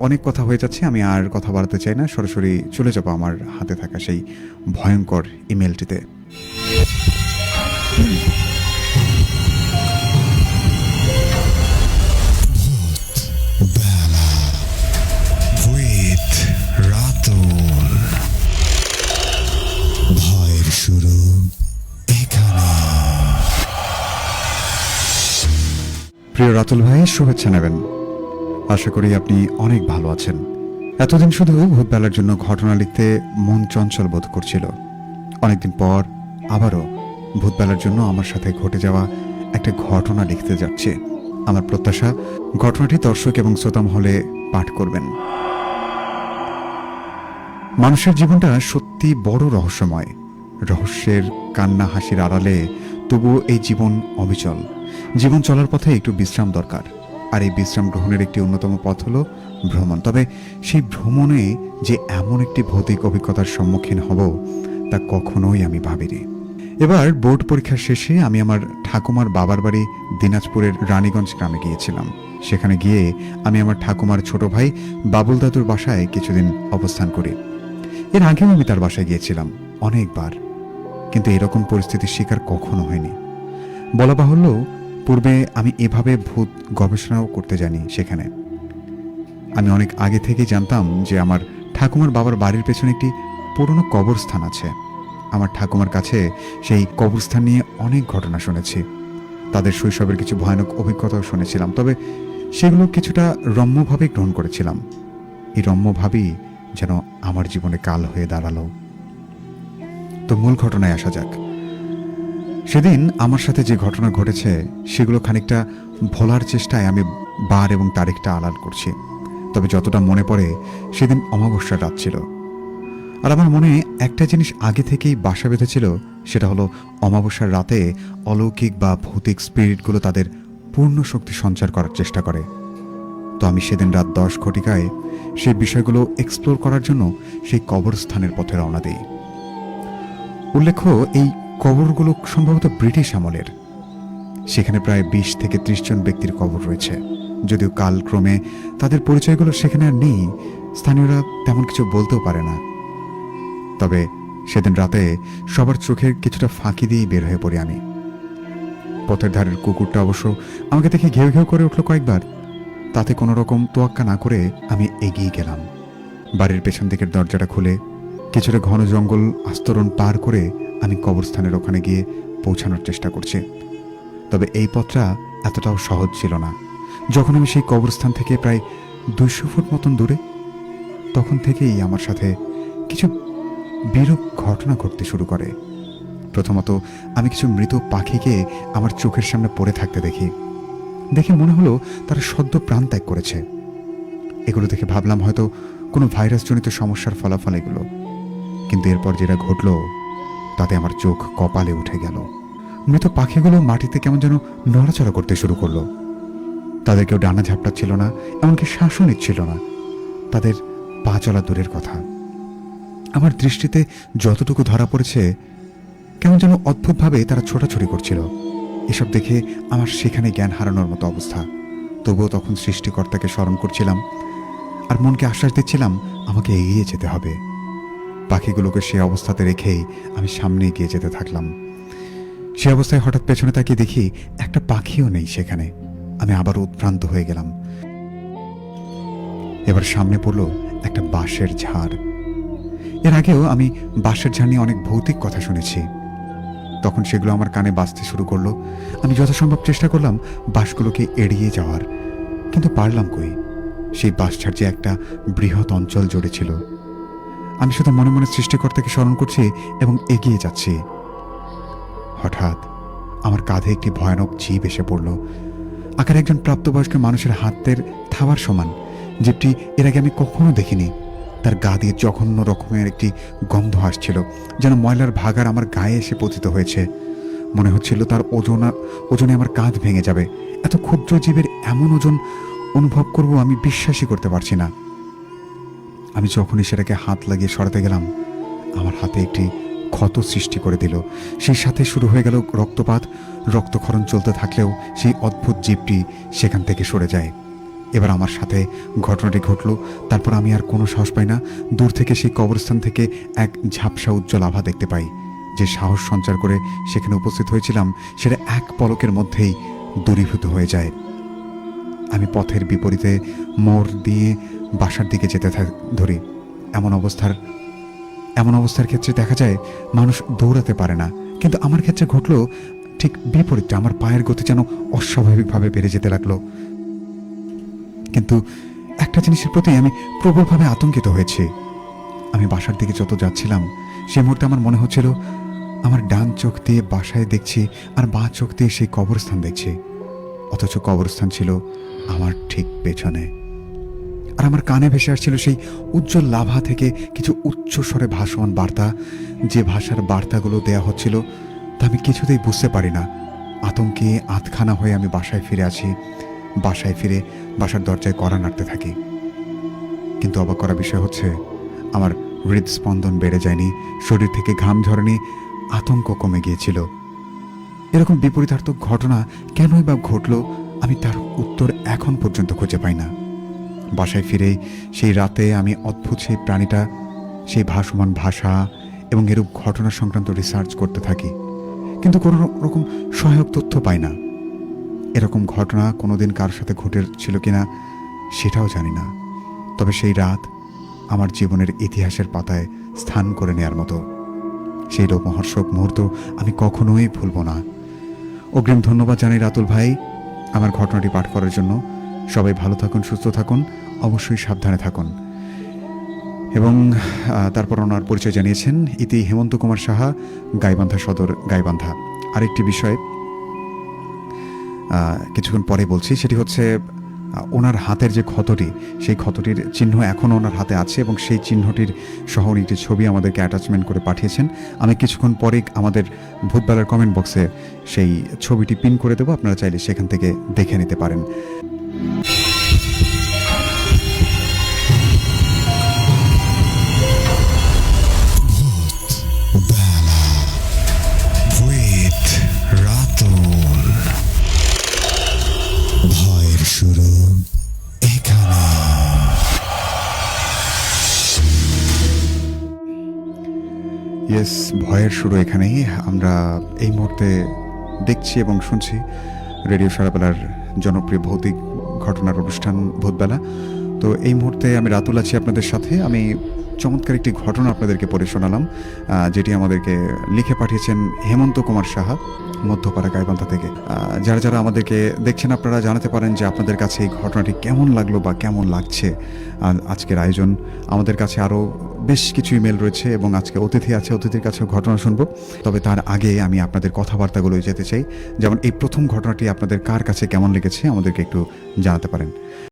অনেক কথা হয়ে যাচ্ছে, আমি আর কথা বাড়াতে চাই না। সরাসরি চলে যাব আমার হাতে থাকা সেই ভয়ঙ্কর ইমেলটিতে। প্রিয় রাতুল ভাই, শুভেচ্ছা নেবেন। আশা করি আপনি অনেক ভালো আছেন। এতদিন শুধু ভূতবেলার জন্য ঘটনা লিখতে মন চঞ্চল বোধ করছিল। অনেকদিন পর আবারও ভূতবেলার জন্য আমার সাথে ঘটে যাওয়া একটা ঘটনা লিখতে যাচ্ছে। আমার প্রত্যাশা, ঘটনাটি দর্শক এবং শ্রোতা মহলে পাঠ করবেন। মানুষের জীবনটা সত্যি বড় রহস্যময়। রহস্যের কান্না হাসির আড়ালে তবুও এই জীবন অবিচল। জীবন চলার পথে একটু বিশ্রাম দরকার। আর এই বিশ্রাম গ্রহণের একটি অন্যতম পথ হলো ভ্রমণ। তবে সেই ভ্রমণে যে এমন একটি ভৌতিক অভিজ্ঞতার সম্মুখীন হব, তা কখনোই আমি ভাবিনি। এবার বোর্ড পরীক্ষা শেষে আমি আমার ঠাকুমার বাবার বাড়ি দিনাজপুরের রানীগঞ্জ গ্রামে গিয়েছিলাম। সেখানে গিয়ে আমি আমার ঠাকুমার ছোট ভাই বাবুল দাদুর বাসায় কিছুদিন অবস্থান করি। এর আগেও আমি তার বাসায় গিয়েছিলাম অনেকবার, কিন্তু এরকম পরিস্থিতির শিকার কখনো হয়নি। বলা বাহুল্য পূর্বে আমি এভাবে ভূত গবেষণাও করতে জানি সেখানে। আমি অনেক আগে থেকেই জানতাম যে আমার ঠাকুমার বাবার বাড়ির পেছনে একটি পুরনো কবরস্থান আছে। আমার ঠাকুমার কাছে সেই কবরস্থান নিয়ে অনেক ঘটনা শুনেছি। তাদের শৈশবের কিছু ভয়ানক অভিজ্ঞতাও শুনেছিলাম, তবে সেগুলো কিছুটা রম্যভাবে গ্রহণ করেছিলাম। এই রম্যভাবেই যেন আমার জীবনে কাল হয়ে দাঁড়াল। তো মূল ঘটনায় আসা যাক। সেদিন আমার সাথে যে ঘটনা ঘটেছে, সেগুলো খানিকটা ভোলার চেষ্টায় আমি বার এবং তারিখটা আড়াল করছি। তবে যতটা মনে পড়ে, সেদিন অমাবস্যার রাত ছিল। আর আমার মনে একটা জিনিস আগে থেকেই বাসা বেঁধেছিল, সেটা হলো অমাবস্যার রাতে অলৌকিক বা ভৌতিক স্পিরিটগুলো তাদের পূর্ণ শক্তি সঞ্চার করার চেষ্টা করে। তো আমি সেদিন রাত দশ ঘটিকায় সেই বিষয়গুলো এক্সপ্লোর করার জন্য সেই কবরস্থানের পথে রওনা দিই। উল্লেখ্য, এই কবরগুলো সম্ভবত ব্রিটিশ আমলের। সেখানে প্রায় বিশ থেকে ত্রিশ জন ব্যক্তির কবর রয়েছে। যদিও কালক্রমে তাদের পরিচয়গুলো সেখানে আর নেই, স্থানীয়রা তেমন কিছু বলতেও পারে না। তবে সেদিন রাতে সবার চোখের কিছুটা ফাঁকি দিয়েই বের হয়ে পড়ি আমি। পথের ধারের কুকুরটা অবশ্য আমাকে দেখে ঘেউ ঘেউ করে উঠল কয়েকবার। তাতে কোনো রকম তোয়াক্কা না করে আমি এগিয়ে গেলাম। বাড়ির পেছন দিকের দরজাটা খুলে কিছুটা ঘন জঙ্গল আস্তরণ পার করে আমি কবরস্থানের ওখানে গিয়ে পৌঁছানোর চেষ্টা করছি। তবে এই পথটা এতটাও সহজ ছিল না। যখন আমি সেই কবরস্থান থেকে প্রায় দুইশো ফুট মতন দূরে, তখন থেকেই আমার সাথে কিছু বিরূপ ঘটনা ঘটতে শুরু করে। প্রথমত, আমি কিছু মৃত পাখিকে আমার চোখের সামনে পড়ে থাকতে দেখি। দেখে মনে হলো তারা সদ্য প্রাণ ত্যাগ করেছে। এগুলো দেখে ভাবলাম হয়তো কোনো ভাইরাসজনিত সমস্যার ফলাফল এগুলো। কিন্তু এরপর যেটা ঘটলো তাতে আমার চোখ কপালে উঠে গেল। মৃত পাখিগুলো মাটিতে কেমন যেন নড়াচড়া করতে শুরু করল। তাদের কেউ ডানা ঝাপটাচ্ছিল না, এমনকি শ্বাসও নিচ্ছিল না। তাদের পা চলা দূরের কথা। আমার দৃষ্টিতে যতটুকু ধরা পড়েছে, কেমন যেন অদ্ভুতভাবে তারা ছোটাছুটি করছিল। এসব দেখে আমার সেখানে জ্ঞান হারানোর মতো অবস্থা। তবুও তখন সৃষ্টিকর্তাকে স্মরণ করছিলাম, আর মনকে আশ্বাস দিচ্ছিলাম, আমাকে এগিয়ে যেতে হবে। পাখিগুলোকে সে অবস্থাতে রেখেই আমি সামনে এগিয়ে যেতে থাকলাম। সে অবস্থায় হঠাৎ পেছনে তাকিয়ে দেখি একটা পাখিও নেই সেখানে। আমি আবার উৎভ্রান্ত হয়ে গেলাম। এবার সামনে পড়ল একটা বাঁশের ঝাড়। এর আগেও আমি বাঁশের ঝাড় নিয়ে অনেক ভৌতিক কথা শুনেছি। তখন সেগুলো আমার কানে বাজতে শুরু করল। আমি যথাসম্ভব চেষ্টা করলাম বাঁশগুলোকে এড়িয়ে যাওয়ার। কিন্তু পারলাম কই? সেই বাঁশঝাড় যে একটা বৃহৎ অঞ্চল জুড়ে ছিল। আমি শুধু মনে মনে সৃষ্টিকর্তাকে স্মরণ করছি এবং এগিয়ে যাচ্ছি। হঠাৎ আমার কাঁধে একটি ভয়ানক জীব এসে পড়ল। আকার একজন প্রাপ্তবয়স্ক মানুষের হাতের থাবার সমান। জীবটি এর আগে আমি কখনো দেখিনি। তার গা দিয়ে জঘন্য রকমের একটি গন্ধ আসছিল, যেন ময়লার ভাগার আমার গায়ে এসে পতিত হয়েছে। মনে হচ্ছিল তার ওজন, ওজনে আমার কাঁধ ভেঙে যাবে। এত ক্ষুদ্র জীবের এমন ওজন অনুভব করব আমি বিশ্বাসই করতে পারছি না। আমি যখনই সেটাকে হাত লাগিয়ে সরাতে গেলাম, আমার হাতে একটি ক্ষত সৃষ্টি করে দিল। সেই সাথে শুরু হয়ে গেল রক্তপাত। রক্তক্ষরণ চলতে থাকলেও সেই অদ্ভুত জীবটি সেখান থেকে সরে যায়। এবার আমার সাথে ঘটনাটি ঘটলো। তারপর আমি আর কোনো সাহস পাই না। দূর থেকে সেই কবরস্থান থেকে এক ঝাপসা উজ্জ্বল আভা দেখতে পাই। যে সাহস সঞ্চার করে সেখানে উপস্থিত হয়েছিলাম, সেটা এক পলকের মধ্যেই দূরীভূত হয়ে যায়। আমি পথের বিপরীতে মোড় দিয়ে বাসার দিকে যেতে ধরি। এমন অবস্থার এমন অবস্থার ক্ষেত্রে দেখা যায় মানুষ দৌড়াতে পারে না। কিন্তু আমার ক্ষেত্রে ঘটলো ঠিক বিপরীতটা। আমার পায়ের গতি যেন অস্বাভাবিকভাবে বেড়ে যেতে লাগল। কিন্তু একটা জিনিসের প্রতি আমি প্রবলভাবে আতঙ্কিত হয়েছি। আমি বাসার দিকে যত যাচ্ছিলাম সেই মুহূর্তে আমার মনে হচ্ছিল, আমার ডান চোখ দিয়ে বাসায় দেখছি আর বাঁ চোখ দিয়ে সেই কবরস্থান দেখছি। অথচ কবরস্থান ছিল আমার ঠিক পেছনে। আর আমার কানে ভেসে আসছিল সেই উজ্জ্বল লাভা থেকে কিছু উচ্চ স্বরে ভাসমান বার্তা। যে ভাষার বার্তাগুলো দেয়া হচ্ছিল তা আমি কিছুতেই বুঝতে পারি না। আতঙ্কে আতখানা হয়ে আমি বাসায় ফিরে আসি বাসায় ফিরে বাসার দরজায় কড়া নাড়তে থাকি। কিন্তু অবাক করা বিষয় হচ্ছে, আমার হৃদস্পন্দন বেড়ে যায়নি, শরীর থেকে ঘাম ঝরেনি, আতঙ্ক কমে গিয়েছিল। এরকম বিপরীতার্থক ঘটনা কেনই বা ঘটল আমি তার উত্তর এখন পর্যন্ত খুঁজে পাই না। বাসায় ফিরে সেই রাতে আমি অদ্ভুত সেই প্রাণীটা, সেই ভাসমান ভাষা এবং এরূপ ঘটনা সংক্রান্ত রিসার্চ করতে থাকি। কিন্তু কোনো রকম সহায়ক তথ্য পাই না। এরকম ঘটনা কোনোদিন কার সাথে ঘটেছিল কিনা সেটাও জানি না। তবে সেই রাত আমার জীবনের ইতিহাসের পাতায় স্থান করে নেয়ার মতো। সেই রোমহর্ষক মুহূর্ত আমি কখনোই ভুলব না। অগ্রিম ধন্যবাদ জানাই রাতুল ভাই আমার ঘটনাটি পাঠ করার জন্য। সবাই ভালো থাকুন, সুস্থ থাকুন, অবশ্যই সাবধানে থাকুন। এবং তারপর ওনার পরিচয় জানিয়েছেন, ইতি হেমন্ত কুমার সাহা, গাইবান্ধা সদর গাইবান্ধা। আরেকটি বিষয় কিছুক্ষণ পরে বলছি, সেটি হচ্ছে ওনার হাতের যে ক্ষতটি, সেই ক্ষতটির চিহ্ন এখনও ওনার হাতে আছে এবং সেই চিহ্নটির সহ উনি একটি ছবি আমাদেরকে অ্যাটাচমেন্ট করে পাঠিয়েছেন। আমি কিছুক্ষণ পরেই আমাদের ভূতবেলার কমেন্ট বক্সে সেই ছবিটি পিন করে দেবো, আপনারা চাইলে সেখান থেকে দেখে নিতে পারেন। ইয়েস ভয়ের শুরু এখানেই। আমরা এই মুহূর্তে দেখছি এবং শুনছি রেডিও সারাবেলার জনপ্রিয় ভৌতিক ঘটনার অনুষ্ঠান ভোটবেলা তো এই মুহূর্তে আমি রাতুল আছি আপনাদের সাথে। আমি চমৎকার একটি ঘটনা আপনাদেরকে পড়ে শোনালাম যেটি আমাদেরকে লিখে পাঠিয়েছেন হেমন্ত কুমার সাহা, মধ্যপাড়া গাইবান্ধা থেকে। যারা যারা আমাদেরকে দেখছেন, আপনারা জানাতে পারেন যে আপনাদের কাছে এই ঘটনাটি কেমন লাগল বা কেমন লাগছে আজকের আয়োজন। আমাদের কাছে আরও বেশ কিছু ইমেল রয়েছে এবং আজকে অতিথি আছে, অতিথির কাছেও ঘটনা শুনব। তবে তার আগে আমি আপনাদের কথাবার্তাগুলো যেতে চাই। যেমন এই প্রথম ঘটনাটি আপনাদের কার কাছে কেমন লেগেছে, আমাদেরকে একটু জানাতে পারেন।